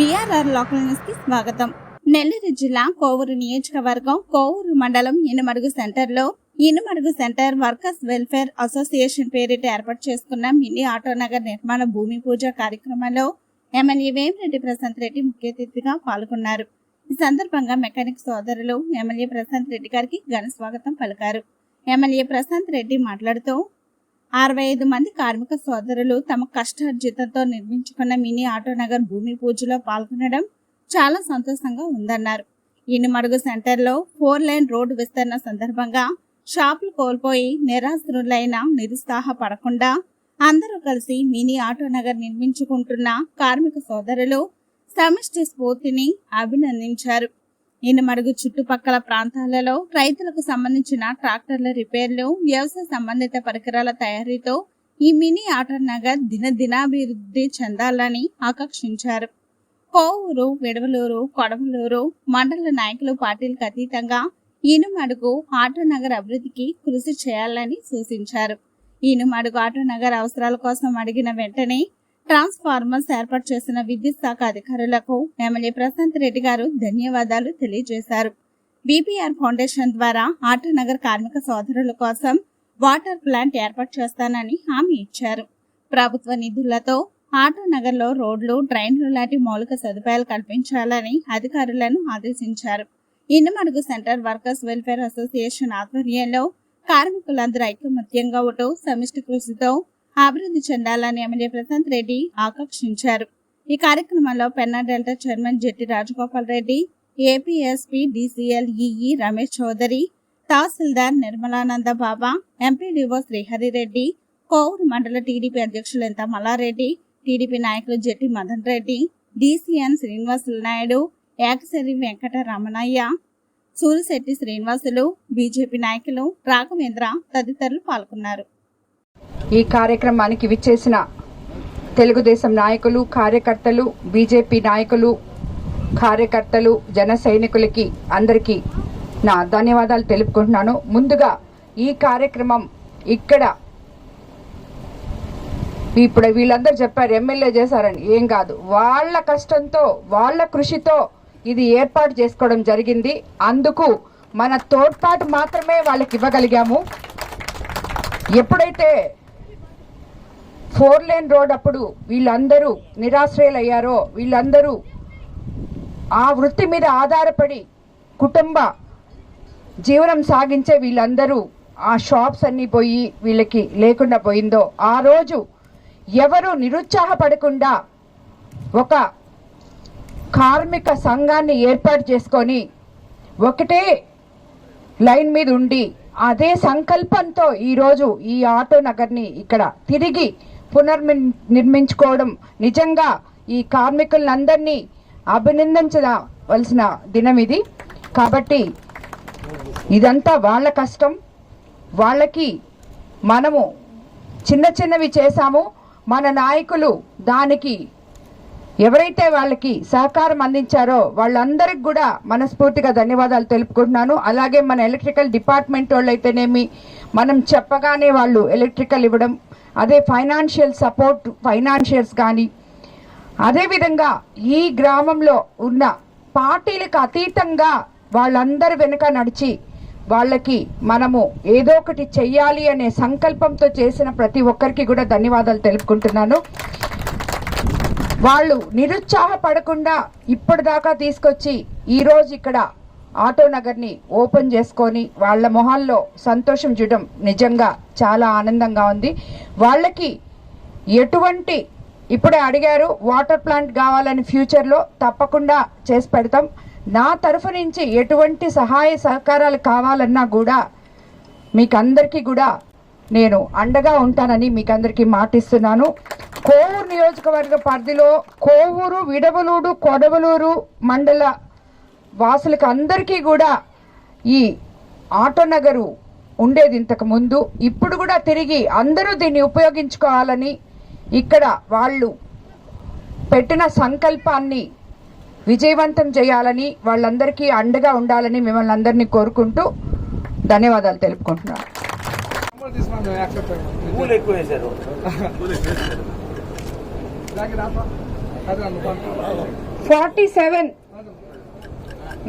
BRR local న్యూస్కి స్వాగతం. నెల్లూరు జిల్లా కోవూరు నియోజకవర్గం కోవూరు మండలం ఇనుమడుగు సెంటర్లో Inamadugu centre workers welfare association పేరిట ఏర్పాటు చేసుకున్న మినీ ఆటోనగర్ నిర్మాణ భూమి పూజ కార్యక్రమంలో ఎమ్మెల్యే వేమిరెడ్డి ప్రశాంత్ రెడ్డి ముఖ్య అతిథిగా పాల్గొన్నారు. ఈ సందర్భంగా మెకానిక్ సోదరులు ఎమ్మెల్యే ప్రశాంత్ రెడ్డి గారికి ఘన స్వాగతం పలికారు. ఎమ్మెల్యే ప్రశాంత్ రెడ్డి మాట్లాడుతూ అరవై ఐదు మంది కార్మిక సోదరులు తమ కష్టార్జితంతో నిర్మించుకున్న మినీ ఆటోనగర్ భూమి పూజలో పాల్గొనడం చాలా సంతోషంగా ఉందన్నారు. ఇనుమడుగు సెంటర్లో ఫోర్ లైన్ రోడ్డు విస్తరణ సందర్భంగా షాపులు కోల్పోయి నిరాశ్రులైన నిరుత్సాహపడకుండా అందరూ కలిసి మినీ ఆటోనగర్ నిర్మించుకుంటున్న కార్మిక సోదరులు సమిష్టి స్ఫూర్తిని అభినందించారు. ఇనుమడుగు చుట్టుపక్కల ప్రాంతాలలో రైతులకు సంబంధించిన ట్రాక్టర్ల రిపేర్లు వ్యవసాయ సంబంధిత పరికరాల తయారీతో ఈ మినీ ఆటో నగర్ దినదినాభివృద్ధి చెందాలని ఆకాంక్షించారు. కోవూరు విడవలూరు కొడవలూరు మండల నాయకులు పార్టీలకు అతీతంగా ఇనుమడుగు ఆటో నగర్ అభివృద్ధికి కృషి చేయాలని సూచించారు. ఇనుమడుగు ఆటో నగర్ అవసరాల కోసం అడిగిన వెంటనే ట్రాన్స్ఫార్మర్స్ ఏర్పాటు చేసిన విద్యుత్ శాఖ అధికారులకు ఎమ్మెల్యే ప్రశాంత్ రెడ్డి గారు ధన్యవాదాలు తెలియజేశారు. బీపీఆర్ ఫౌండేషన్ ద్వారా ఆటనగర్ కార్మిక సోదరుల కోసం వాటర్ ప్లాంట్ ఏర్పాటు చేస్తానని హామీ ఇచ్చారు. ప్రభుత్వ నిధులతో ఆటోనగర్లో రోడ్లు ట్రైన్లు లాంటి మౌలిక సదుపాయాలు కల్పించాలని అధికారులను ఆదేశించారు. Innamadugu centre workers welfare association ఆధ్వర్యంలో కార్మికులందరూ ఐకమత్యంగా ఉంటూ సమిష్టి కృషితో అభివృద్ధి చెందాలని ఎమ్మెల్యే ప్రశాంత్ రెడ్డి ఆకాంక్షించారు ఈ కార్యక్రమంలో Penna delta chairman Jetti Rajagopal Reddy APSP DCL EE Ramesh Chowdary tahsildar Nirmalananda Baba MPDO Srihari Reddy Kovur మండల టీడీపీ అధ్యక్షులు ఎంత మల్లారెడ్డి టీడీపీ నాయకులు జెట్టి మదన్ రెడ్డి డిసిఎన్ శ్రీనివాసులు నాయుడు ఏకశరి వెంకట రమణయ్య సూరిశెట్టి శ్రీనివాసులు బీజేపీ నాయకులు రాఘవేంద్ర తదితరులు పాల్గొన్నారు. ఈ కార్యక్రమానికి విచ్చేసిన తెలుగుదేశం నాయకులు కార్యకర్తలు బీజేపీ నాయకులు కార్యకర్తలు జన సైనికులకి అందరికీ నా ధన్యవాదాలు తెలుపుకుంటున్నాను. ముందుగా ఈ కార్యక్రమం ఇక్కడ ఇప్పుడు వీళ్ళందరూ చెప్పారు ఎమ్మెల్యే చేశారని. ఏం కాదు. వాళ్ళ కష్టంతో వాళ్ళ కృషితో ఇది ఏర్పాటు చేసుకోవడం జరిగింది. అందుకు మన తోడ్పాటు మాత్రమే వాళ్ళకి ఇవ్వగలిగాము. ఎప్పుడైతే ఫోర్ లేన్ రోడ్ అప్పుడు వీళ్ళందరూ నిరాశ్రయులయ్యారో వీళ్ళందరూ ఆ వృత్తి మీద ఆధారపడి కుటుంబ జీవనం సాగించే వీళ్ళందరూ ఆ షాప్స్ అన్నీ పోయి వీళ్ళకి లేకుండా పోయిందో ఆ రోజు ఎవరు నిరుత్సాహపడకుండా ఒక కార్మిక సంఘాన్ని ఏర్పాటు చేసుకొని ఒకటే లైన్ మీద ఉండి అదే సంకల్పంతో ఈరోజు ఈ ఆటో నగర్ని ఇక్కడ తిరిగి పునర్మి నిర్మించుకోవడం నిజంగా ఈ కార్మికులందరినీ అభినందించవలసిన దినం ఇది. కాబట్టి ఇదంతా వాళ్ళ కష్టం. వాళ్ళకి మనము చిన్న చిన్నవి చేశాము. మన నాయకులు దానికి ఎవరైతే వాళ్ళకి సహకారం అందించారో వాళ్ళందరికి కూడా మనస్ఫూర్తిగా ధన్యవాదాలు తెలుపుకుంటున్నాను. అలాగే మన ఎలక్ట్రికల్ డిపార్ట్మెంట్ వాళ్ళు అయితేనేమి మనం చెప్పగానే వాళ్ళు ఎలక్ట్రికల్ ఇవ్వడం అదే ఫైనాన్షియల్ సపోర్ట్ ఫైనాన్షియల్స్ కానీ అదేవిధంగా ఈ గ్రామంలో ఉన్న పార్టీలకు అతీతంగా వాళ్ళందరి వెనుక నడిచి వాళ్ళకి మనము ఏదో ఒకటి చెయ్యాలి అనే సంకల్పంతో చేసిన ప్రతి ఒక్కరికి కూడా ధన్యవాదాలు తెలుపుకుంటున్నాను. వాళ్ళు నిరుత్సాహపడకుండా ఇప్పటిదాకా తీసుకొచ్చి ఈరోజు ఇక్కడ ఆటో నగర్ని ఓపెన్ చేసుకొని వాళ్ళ మొహాల్లో సంతోషం చూడడం నిజంగా చాలా ఆనందంగా ఉంది. వాళ్ళకి ఎటువంటి ఇప్పుడే అడిగారు వాటర్ ప్లాంట్ కావాలని ఫ్యూచర్లో తప్పకుండా చేసి పెడతాం. నా తరఫు నుంచి ఎటువంటి సహాయ సహకారాలు కావాలన్నా కూడా మీకు అందరికీ కూడా నేను అండగా ఉంటానని మీకు అందరికీ మాటిస్తున్నాను. కోవూరు నియోజకవర్గ పరిధిలో కోవూరు విడవలూరు కొడవలూరు మండల వాసులకు అందరికీ కూడా ఈ ఆటో నగరు ఉండేది ఇంతకు ముందు. ఇప్పుడు కూడా తిరిగి అందరూ దీన్ని ఉపయోగించుకోవాలని ఇక్కడ వాళ్ళు పెట్టిన సంకల్పాన్ని విజయవంతం చేయాలని వాళ్ళందరికీ అండగా ఉండాలని మిమ్మల్ని అందరినీ కోరుకుంటూ ధన్యవాదాలు తెలుపుకుంటున్నాను. Forty seven.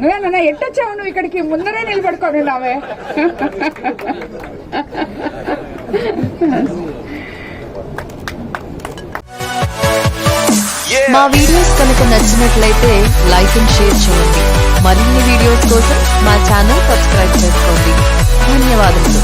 నువ్వేనా ఎట్టొచ్చావు? నువ్వు ఇక్కడికి ముందరే నిలబడుకొని ఉన్నావే. మా వీడియోస్ కనుక నచ్చినట్లయితే లైక్ అండ్ షేర్ చేయండి. మరిన్ని వీడియోస్ కోసం మా ఛానల్ సబ్స్క్రైబ్ చేసుకోండి. ధన్యవాదములు.